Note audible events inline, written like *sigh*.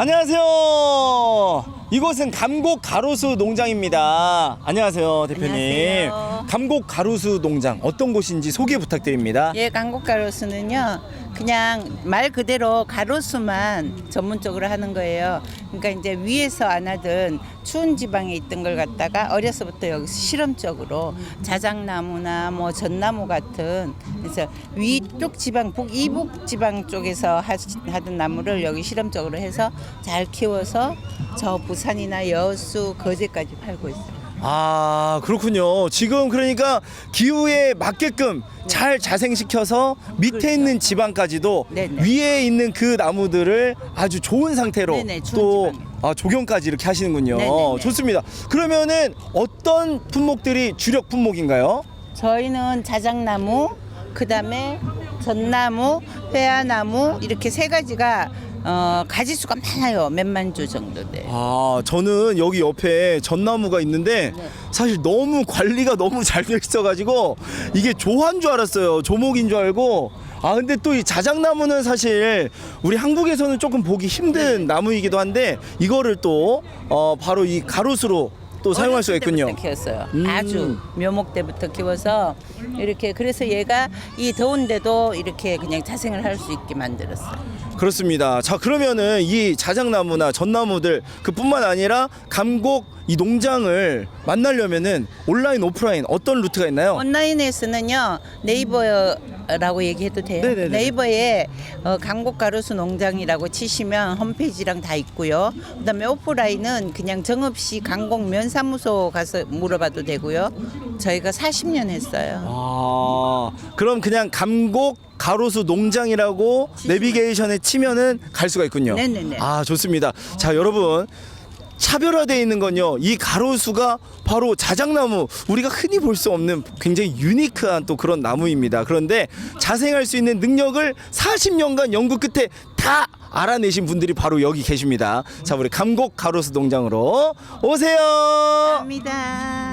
안녕하세요. 이곳은 감곡 가로수 농장입니다. 안녕하세요, 대표님. 안녕하세요. 감곡 가로수 농장 어떤 곳인지 소개 부탁드립니다. 예, 강곡 가로수는요. 그냥 말 그대로 가로수만 전문적으로 하는 거예요. 그러니까 이제 위에서 안 하던 추운 지방에 있던 걸 갖다가 어려서부터 여기 실험적으로 자작나무나 뭐 전나무 같은 그래서 위쪽 지방 북 이북 지방 쪽에서 하, 하던 나무를 여기 실험적으로 해서 잘 키워서 저 부산이나 여수 거제까지 팔고 있어요. 아, 그렇군요. 지금 그러니까 기후에 맞게끔 잘 자생시켜서 밑에 그렇죠. 있는 지방까지도 네네. 위에 있는 그 나무들을 아주 좋은 상태로 네네, 좋은 또 지방에. 아, 조경까지 이렇게 하시는군요. 네네네. 좋습니다. 그러면은 어떤 품목들이 주력 품목인가요? 저희는 자작나무, 그다음에 전나무, 회화나무 이렇게 세 가지가 어, 가지수가 많아요. 몇만 주 정도 돼. 아, 저는 여기 옆에 전나무가 있는데 네. 사실 너무 관리가 너무 *laughs* 잘 돼 있어가지고 이게 조화인 줄 알았어요. 조목인 줄 알고. 아, 근데 또 이 자작나무는 사실 우리 한국에서는 조금 보기 네. 힘든 나무이기도 한데 이거를 또 어, 바로 이 가로수로 또 사용할 수가 있군요. 때부터 키웠어요. 음. 아주 묘목 때부터 키워서 이렇게 그래서 얘가 이 더운데도 이렇게 그냥 자생을 할 수 있게 만들었어요. 그렇습니다. 자, 그러면은 이 자작나무나 전나무들 그뿐만 아니라 감곡 이 농장을 만나려면은 온라인 오프라인 어떤 루트가 있나요? 온라인에서는요 네이버 라고 얘기해도 돼요. 네네네. 네이버에 어, 강곡 가로수 농장이라고 치시면 홈페이지랑 다 있고요. 그다음에 오프라인은 그냥 정읍시 강곡 면사무소 가서 물어봐도 되고요. 저희가 40년 했어요. 아, 그럼 그냥 감곡 가로수 농장이라고 내비게이션에 치면은 갈 수가 있군요. 네네네. 아, 좋습니다. 자, 여러분. 차별화되어 있는 건요. 이 가로수가 바로 자작나무. 우리가 흔히 볼 수 없는 굉장히 유니크한 또 그런 나무입니다. 그런데 자생할 수 있는 능력을 40년간 연구 끝에 다 알아내신 분들이 바로 여기 계십니다. 자, 우리 감곡 가로수 농장으로 오세요. 감사합니다.